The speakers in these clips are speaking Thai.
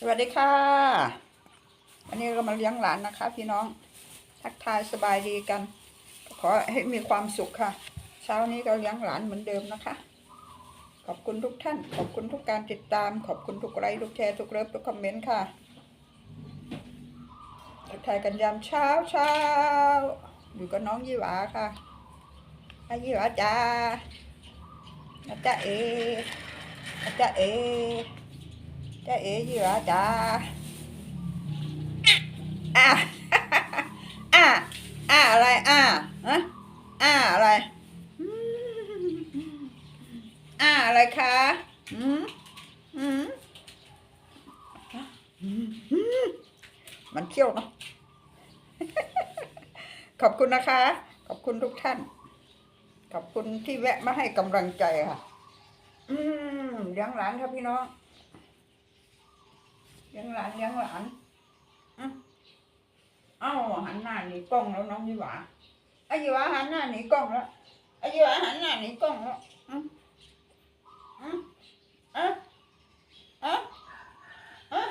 สวัสดีค่ะวันนี้เรามาเลี้ยงหลานนะคะ พี่น้อง ทักทายสบายดีกัน ขอให้มีความสุขค่ะ เช้านี้ก็เลี้ยงหลานเหมือนเดิมนะคะ ขอบคุณทุกท่าน ขอบคุณทุกการติดตาม ขอบคุณทุกไลค์ทุกแชร์ทุกเลิฟทุกคอมเมนต์ค่ะ ทักทายกันยามเช้าเช้าอยู่กับน้องยี่หวาค่ะอายี่หวาจ้าอาจ้าเออาจ้าเอ จ้าเอ๋ยี่หรอจ้าอะอะอะอะไรอะฮะอะอะไรอะอะไรคะอืมอืมมันเที่ยวเนาะขอบคุณนะคะ ขอบคุณทุกท่าน ขอบคุณที่แวะมาให้กำลังใจค่ะ อืมเลี้ยงหลานครับพี่น้อง ลี้ยงหลานเลี้ยงหลานอืมเอ้าหันหน้าหนีกล้องแล้วน้องยี่หวาไอ้ยี่หวาหันหน้าหนีกล้องแล้วไอ้ยี่หวาหันหน้าหนีกล้องแล้วอืมอืมอะอะอะ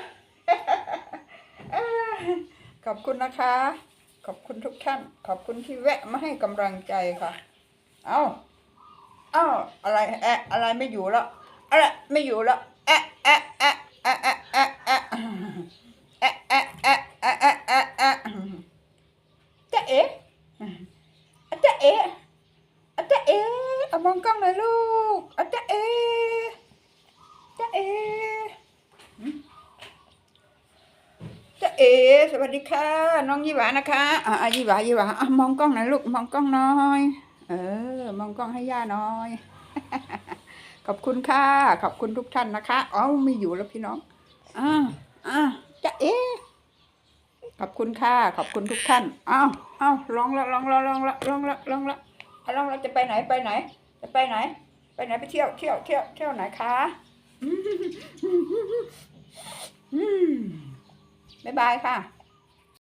เอ้ยขอบคุณนะคะ ขอบคุณทุกท่าน ขอบคุณที่แวะมาให้กำลังใจค่ะ เอ้า เอ้า อะไร แอะ อะไรไม่อยู่แล้ว อะไรไม่อยู่แล้ว แอะ แอะ แอะ แอะ อะจ๊ะเออะจ๊ะเอ๋เอามองกล้องหน่อยลูกอะจ๊ะเอ๋จ๊ะเอ๋จ๊ะเอ สวัสดีค่ะ น้องยี่หวานะคะ อ่ายี่หวายี่หวาอะมองกล้องหน่อยลูก มองกล้องน่อย เออ มองกล้องให้ย่าน่อย ขอบคุณค่ะ ขอบคุณทุกท่านนะคะ อ๋อไม่อยู่แล้วพี่น้อง อ่าอ่าจะเอ ขอบคุณค่ะ ขอบคุณทุกท่าน อ้าวอ้าวลองละลองละลองละลองละลองละอะลองละจะไปไหนไปไหน จะไปไหน ไปไหนไปเที่ยวเที่ยวเที่ยวเที่ยวไหนคะบ๊ายบายค่ะ